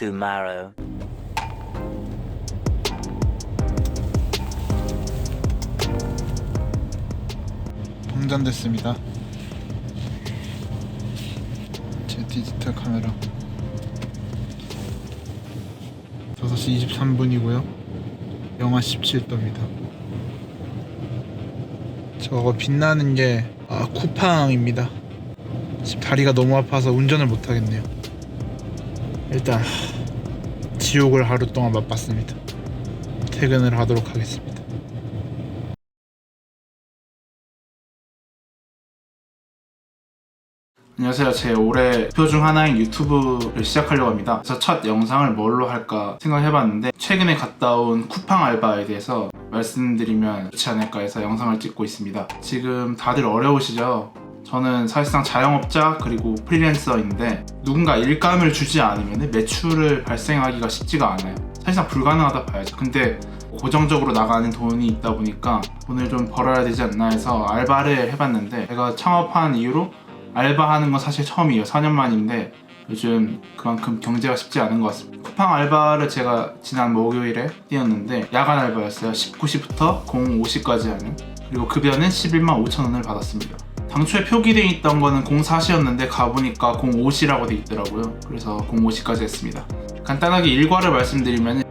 tomorrow. 방전됐습니다. 제 디지털 카메라 6시 23분이고요. 영하 17도입니다. 저거 빛나는 게 아, 쿠팡입니다. 지금 다리가 너무 아파서 운전을 못 하겠네요. 일단 지옥을 하루 동안 맛봤습니다. 퇴근을 하도록 하겠습니다. 안녕하세요. 제 올해 목표 중 하나인 유튜브를 시작하려고 합니다. 그래서 첫 영상을 뭘로 할까 생각해봤는데 최근에 갔다 온 쿠팡 알바에 대해서 말씀드리면 좋지 않을까 해서 영상을 찍고 있습니다. 지금 다들 어려우시죠? 저는 사실상 자영업자 그리고 프리랜서인데 누군가 일감을 주지 않으면 매출을 발생하기가 쉽지가 않아요. 사실상 불가능하다 봐야죠. 근데 고정적으로 나가는 돈이 있다 보니까 돈을 좀 벌어야 되지 않나 해서 알바를 해봤는데 제가 창업한 이후로 알바하는 건 사실 처음이에요. 4년 만인데 요즘 그만큼 경제가 쉽지 않은 것 같습니다. 쿠팡 알바를 제가 지난 목요일에 뛰었는데 야간 알바였어요. 19시부터 05시까지 하는 그리고 급여는 11만 5천 원을 받았습니다. 당초에 표기되어 있던 거는 04시였는데 가보니까 05시라고 돼 있더라고요. 그래서 05시까지 했습니다. 간단하게 일과를 말씀드리면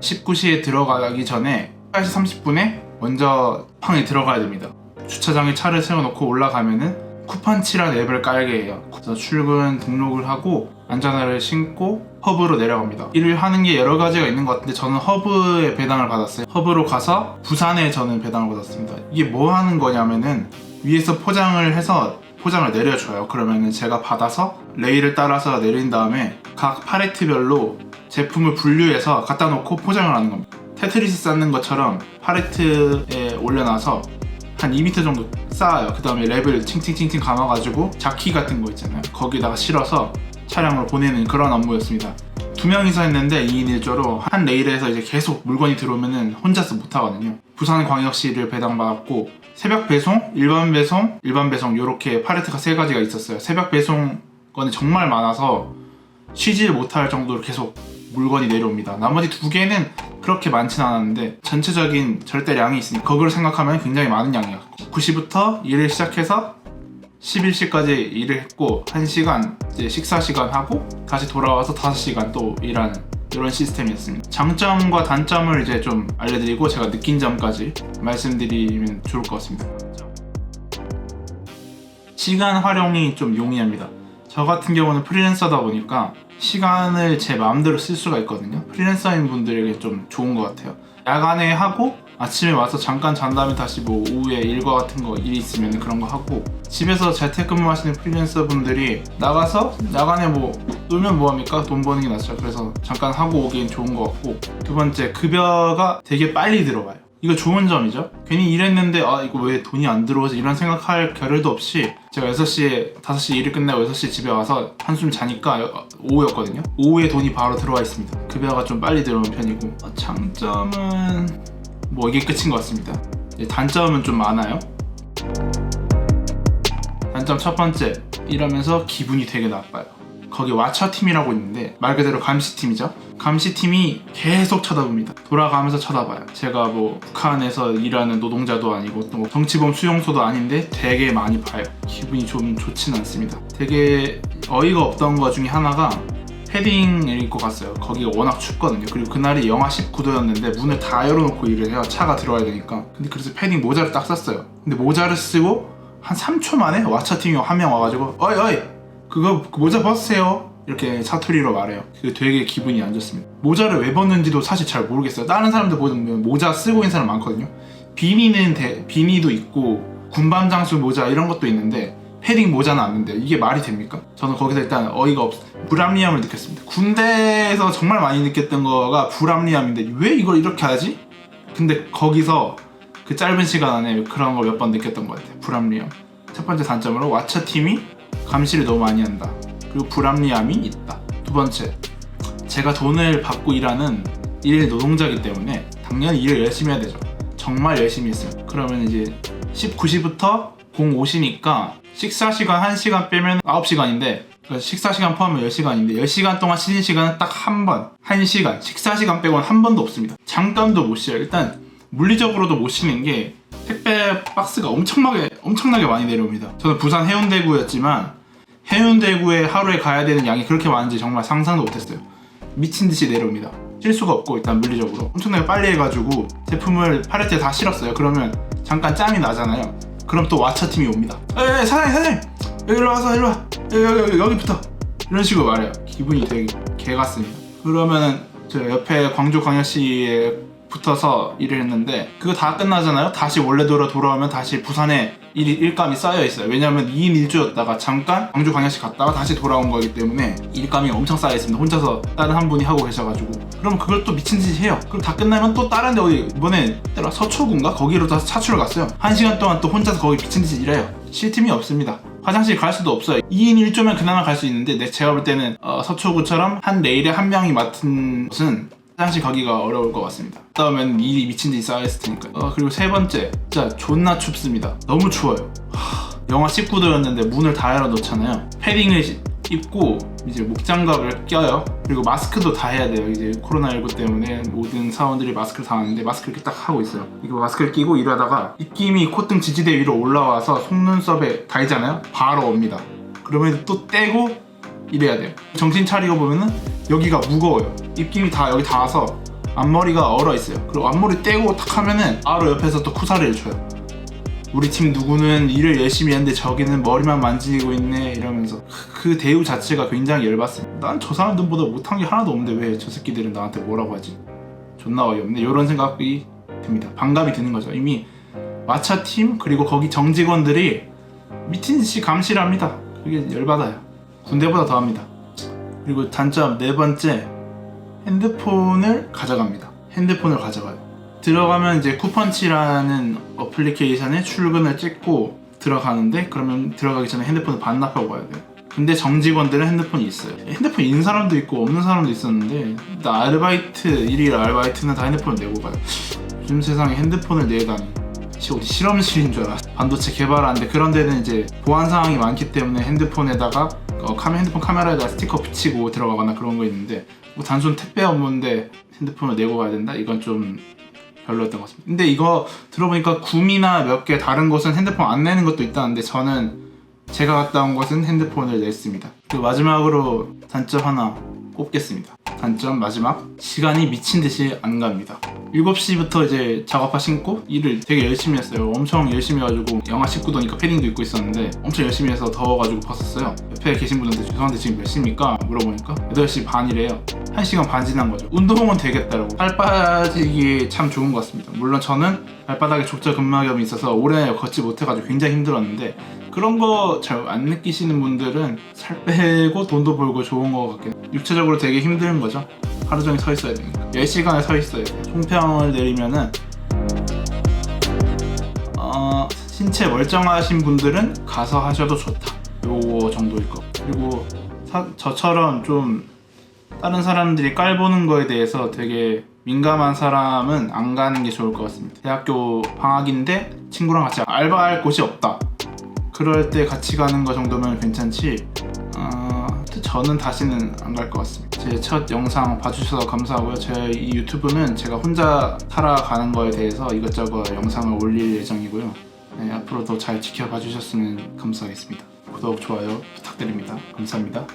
19시에 들어가기 전에 8시 30분에 먼저 팡에 들어가야 됩니다. 주차장에 차를 세워놓고 올라가면은 쿠팡치라는 앱을 깔게 해요. 그래서 출근 등록을 하고 안전화를 신고 허브로 내려갑니다. 일을 하는 게 여러 가지가 있는 것 같은데 저는 허브에 배당을 받았어요. 허브로 가서 부산에 저는 배당을 받았습니다. 이게 뭐 하는 거냐면은 위에서 포장을 해서 포장을 내려줘요. 그러면은 제가 받아서 레일을 따라서 내린 다음에 각 팔레트별로 제품을 분류해서 갖다 놓고 포장을 하는 겁니다. 테트리스 쌓는 것처럼 팔레트에 올려놔서 한 2m 정도 쌓아요. 그 다음에 랩을 칭칭칭칭 감아가지고 자키 같은 거 있잖아요. 거기다가 실어서 차량으로 보내는 그런 업무였습니다. 두 명이서 했는데 2인 1조로 한 레일에서 이제 계속 물건이 들어오면은 혼자서 못 하거든요. 부산광역시를 배당받았고 새벽 배송, 일반 배송, 일반 배송 이렇게 팔레트가 세 가지가 있었어요. 새벽 배송 건이 정말 많아서 쉬지 못할 정도로 계속 물건이 내려옵니다. 나머지 두 개는 그렇게 많진 않았는데 전체적인 절대량이 있으니 그걸 생각하면 굉장히 많은 양이야. 9시부터 일을 시작해서 11시까지 일을 했고 1시간 이제 식사 시간 하고 다시 돌아와서 5시간 또 일하는 이런 시스템이었습니다. 장점과 단점을 이제 좀 알려드리고 제가 느낀 점까지 말씀드리면 좋을 것 같습니다. 시간 활용이 좀 용이합니다. 저 같은 경우는 프리랜서다 보니까 시간을 제 마음대로 쓸 수가 있거든요. 프리랜서인 분들에게 좀 좋은 것 같아요. 야간에 하고 아침에 와서 잠깐 잔 다음에 다시 뭐 오후에 일과 같은 거 일이 있으면 그런 거 하고 집에서 재택근무 하시는 프리랜서 분들이 나가서 야간에 뭐 놀면 뭐합니까? 돈 버는 게 낫죠. 그래서 잠깐 하고 오기엔 좋은 것 같고 두 번째 급여가 되게 빨리 들어와요. 이거 좋은 점이죠. 괜히 일했는데 아 이거 왜 돈이 안 들어오지 이런 생각할 겨를도 없이 제가 6시에 5시 일을 끝내고 6시 집에 와서 한숨 자니까 여- 오후였거든요. 오후에 돈이 바로 들어와 있습니다. 급여가 좀 빨리 들어오는 편이고 어, 장점은 뭐 이게 끝인 것 같습니다. 이제 단점은 좀 많아요. 단점 첫 번째 일하면서 기분이 되게 나빠요. 거기 와처 팀이라고 있는데 말 그대로 감시팀이죠. 감시팀이 계속 쳐다봅니다. 돌아가면서 쳐다봐요. 제가 뭐 북한에서 일하는 노동자도 아니고 또 뭐 정치범 수용소도 아닌데 되게 많이 봐요. 기분이 좀 좋진 않습니다. 되게 어이가 없던 것 중에 하나가 패딩을 입고 갔어요. 거기가 워낙 춥거든요. 그리고 그날이 영하 19도였는데 문을 다 열어놓고 일을 해요. 차가 들어와야 되니까. 근데 그래서 패딩 모자를 딱 썼어요. 근데 모자를 쓰고 한 3초 만에 와차 팀이 한 명 와가지고 어이 어이 그거 그 모자 벗으세요. 이렇게 사투리로 말해요. 그게 되게 기분이 안 좋습니다. 모자를 왜 벗는지도 사실 잘 모르겠어요. 다른 사람들 보면 모자 쓰고 있는 사람 많거든요. 비니는 대- 비니도 있고 군밤 장수 모자 이런 것도 있는데 패딩 모자는 않는데 이게 말이 됩니까? 저는 거기서 일단 어이가 없 불합리함을 느꼈습니다. 군대에서 정말 많이 느꼈던 거가 불합리함인데 왜 이걸 이렇게 하지? 근데 거기서 그 짧은 시간 안에 그런 걸 몇 번 느꼈던 것 같아요. 불합리함. 첫 번째 단점으로 와처 팀이 감시를 너무 많이 한다. 그리고 불합리함이 있다. 두 번째, 제가 돈을 받고 일하는 일 노동자이기 때문에 당연히 일을 열심히 해야 되죠. 정말 열심히 했어요. 그러면 이제 19시부터 05시니까 식사 시간 1시간 빼면 9시간인데 그러니까 식사 시간 포함하면 10시간인데 10시간 동안 쉬는 시간은 딱 한 번, 1시간, 식사 시간 빼고는 한 번도 없습니다. 잠깐도 못 쉬어요. 일단 물리적으로도 못 쉬는 게 택배 박스가 엄청나게 엄청나게 많이 내려옵니다. 저는 부산 해운대구였지만 해운대구에 하루에 가야 되는 양이 그렇게 많은지 정말 상상도 못했어요. 미친 듯이 내려옵니다. 쉴 수가 없고 일단 물리적으로 엄청나게 빨리 해가지고 제품을 팔레트에 다 실었어요. 그러면 잠깐 짬이 나잖아요. 그럼 또 와차 팀이 옵니다. 에 사장님 사장님 여기로 와서 일로 와 여기 여기 여기 여기부터 이런 식으로 말해요. 기분이 되게 개 같습니다. 그러면은 저 옆에 광주 광역시에 붙어서 일을 했는데 그거 다 끝나잖아요. 다시 원래대로 돌아오면 다시 부산에 일, 일감이 쌓여 있어요. 왜냐하면 2인 1주였다가 잠깐 광주 광역시 갔다가 다시 돌아온 거기 때문에 일감이 엄청 쌓여 있습니다. 혼자서 다른 한 분이 하고 계셔가지고 그럼 그걸 또 미친 듯이 해요. 그럼 다 끝나면 또 다른 데 어디 이번에 때라 서초구인가 거기로 다시 차출을 갔어요. 한 시간 동안 또 혼자서 거기 미친 듯이 일해요. 쉴 틈이 없습니다. 화장실 갈 수도 없어요. 2인 1조면 그나마 갈 수 있는데 내- 제가 볼 때는 어, 서초구처럼 한 레일에 한 명이 맡은 곳은 화장실 가기가 어려울 것 같습니다. 그다음엔 일이 미친 듯이 쌓여있을 테니까. 어, 그리고 세 번째, 진짜 존나 춥습니다. 너무 추워요. 하, 영하 19도였는데 문을 다 열어놓잖아요. 패딩을 시- 입고 이제 목장갑을 껴요. 그리고 마스크도 다 해야 돼요. 이제 코로나19 때문에 모든 사원들이 마스크를 다 하는데 마스크를 이렇게 딱 하고 있어요. 이거 마스크를 끼고 일하다가 입김이 콧등 지지대 위로 올라와서 속눈썹에 닿잖아요. 바로 옵니다. 그러면 또 떼고 이래야 돼요. 정신 차리고 보면은 여기가 무거워요. 입김이 다 여기 닿아서 앞머리가 얼어 있어요. 그리고 앞머리 떼고 탁 하면은 바로 옆에서 또 쿠사리를 쳐요. 우리 팀 누구는 일을 열심히 했는데 저기는 머리만 만지고 있네 이러면서 그 대우 자체가 굉장히 열받습니다. 난 저 사람들보다 못한 게 하나도 없는데 왜 저 새끼들은 나한테 뭐라고 하지? 존나 어이없네. 이런 생각이 듭니다. 반감이 드는 거죠. 이미 마차 팀 그리고 거기 정직원들이 미친 듯이 감시합니다. 그게 열받아요. 군대보다 더합니다. 그리고 단점 네 번째 핸드폰을 가져갑니다. 핸드폰을 가져가요. 들어가면 이제 쿠펀치라는 어플리케이션에 출근을 찍고 들어가는데 그러면 들어가기 전에 핸드폰을 반납하고 가야 돼요. 근데 정직원들은 핸드폰이 있어요. 핸드폰 있는 사람도 있고 없는 사람도 있었는데 일단 아르바이트 일일 아르바이트는 다 핸드폰을 내고 가요. 요즘 세상에 핸드폰을 내다니 시- 어디 실험실인 줄 알아. 반도체 개발하는데 그런 데는 이제 보안 상황이 많기 때문에 핸드폰에다가 어, 카메, 핸드폰 카메라에다 스티커 붙이고 들어가거나 그런 거 있는데 뭐 단순 택배 업무인데 핸드폰을 내고 가야 된다? 이건 좀 별로였던 것 같습니다. 근데 이거 들어보니까 구미나 몇 개 다른 곳은 핸드폰 안 내는 것도 있다는데 저는 제가 갔다 온 곳은 핸드폰을 냈습니다. 그리고 마지막으로 단점 하나 꼽겠습니다. 단점 마지막 시간이 미친 듯이 안 갑니다. 7시부터 이제 작업화 신고 일을 되게 열심히 했어요. 엄청 열심히 해가지고 영하 19도니까 패딩도 입고 있었는데 엄청 열심히 해서 더워가지고 벗었어요. 옆에 계신 분한테 죄송한데 지금 몇 시입니까? 물어보니까 8시 반이래요. 1시간 반 지난 거죠. 운동은 되겠다라고. 살 빠지기 참 좋은 것 같습니다. 물론 저는 발바닥에 족저근막염이 있어서 오래 걷지 못해가지고 굉장히 힘들었는데 그런 거 잘 안 느끼시는 분들은 살 빼고 돈도 벌고 좋은 것 같긴 해요. 육체적으로 되게 힘든 거죠. 하루 종일 서 있어야 되니까 10시간을 서 있어야 돼요. 총평을 내리면은 어, 신체 멀쩡하신 분들은 가서 하셔도 좋다. 요거 정도일 거. 그리고 사- 저처럼 좀 다른 사람들이 깔보는 거에 대해서 되게 민감한 사람은 안 가는 게 좋을 것 같습니다. 대학교 방학인데 친구랑 같이 알바할 곳이 없다. 그럴 때 같이 가는 거 정도면 괜찮지. 어, 저는 다시는 안 갈 것 같습니다. 제 첫 영상 봐주셔서 감사하고요. 제 이 유튜브는 제가 혼자 살아가는 거에 대해서 이것저것 영상을 올릴 예정이고요. 네, 앞으로도 잘 지켜봐 주셨으면 감사하겠습니다. 구독, 좋아요 부탁드립니다. 감사합니다.